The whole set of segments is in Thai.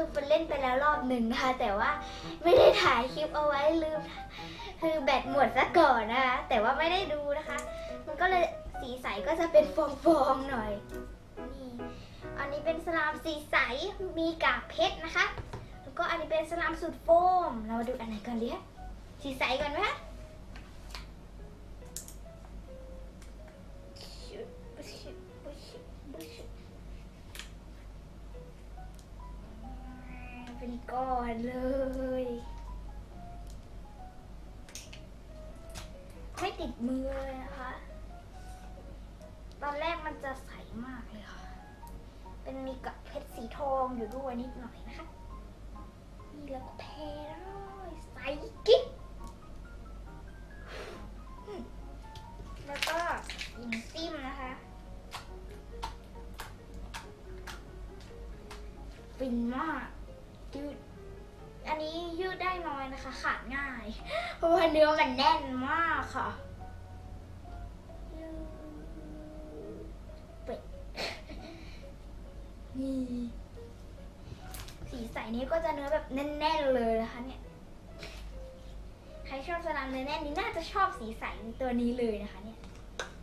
เราเล่นไปแล้วรอบหนึ่งนะคะ แต่ว่าไม่ได้ถ่ายคลิปเอาไว้ลืม คือแบตหมดซะก่อนนะคะ แต่ว่าไม่ได้ดูนะคะ มันก็เลยสีใสก็จะเป็นฟองๆหน่อย นี่ อันนี้เป็นสลามสีใส มีกากเพชรนะคะ แล้วก็อันนี้เป็นสลามสูตรโฟม เรามาดูอันไหนก่อนดีคะสีใสก่อนไหมคะ ก้อนเลย ไม่ติดมือเลยนะคะ ตอนแรกมันจะใสมากเลยค่ะ เป็นมีกับเพชรสีทองอยู่ด้วยนิดหน่อยนะคะ นี่แล้วก็เทเลยใสกิ๊กแล้วก็ยิงซิมนะคะฟินมาก ยืด อันนี้ยืดได้น้อยนะคะ ขาดง่าย เพราะว่าเนื้อมันแน่นมากค่ะเป็ดนี่สีใสนี้ก็จะเนื้อแบบแน่นๆเลยนะคะเนี่ยใครชอบสลามเนื้อแน่นนี้น่าจะชอบสีใสตัวนี้เลยนะคะเนี่ย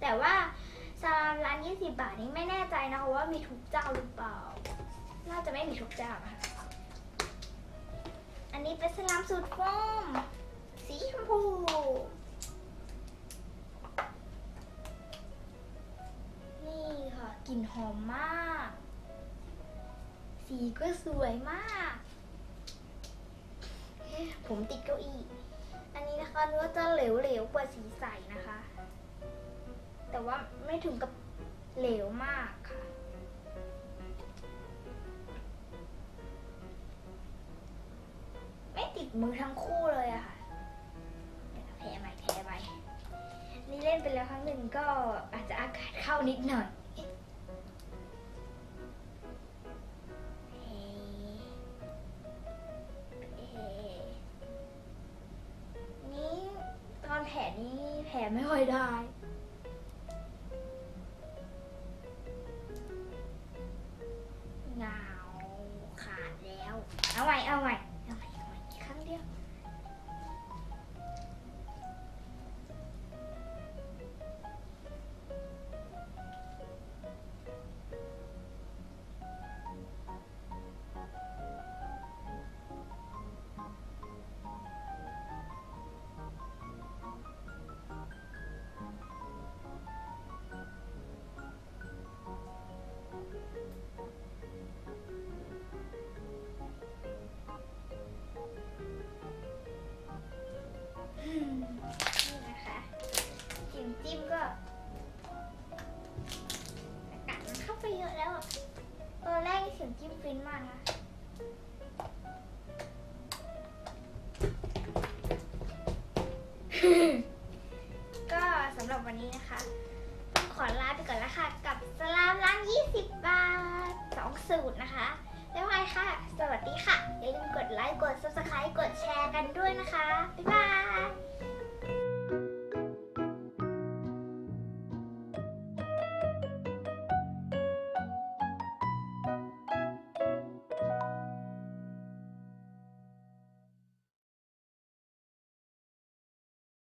แต่ว่าสลามร้าน 20 บาทนี้ไม่แน่ใจนะคะว่ามีทุกเจ้าหรือเปล่า น่าจะไม่มีทุกเจ้านะคะ อันนี้เป็นสลามสูตรโฟมสีชมพูนี่ค่ะกลิ่นหอมมาก สีก็สวยมาก ผมติดเก้าอี้ อันนี้นะคะเนื้อจะเหลวๆกว่าสีใสนะคะ แต่ว่าไม่ถึงกับเหลวมาก ดมือทั้งคู่เลยอะค่ะแพ้ไปแพ้ไปนี่เล่นไปแล้วครั้งหนึ่งก็อาจจะอากาศเข้านิดหน่อยนี่ตอนแผลนี้แผลไม่ค่อยได้ แล้วอะตอนแรกนี่เสียงจิ้มฟินมากนะก็สำหรับวันนี้นะคะ ต้องขอลาไปก่อนแล้วค่ะ กับสลามร้าน 20 บาทสองสูตรนะคะบ๊ายบายค่ะ สวัสดีค่ะ อย่าลืมกดไลค์ กด subscribe กดแชร์กันด้วยนะคะ บ๊ายบาย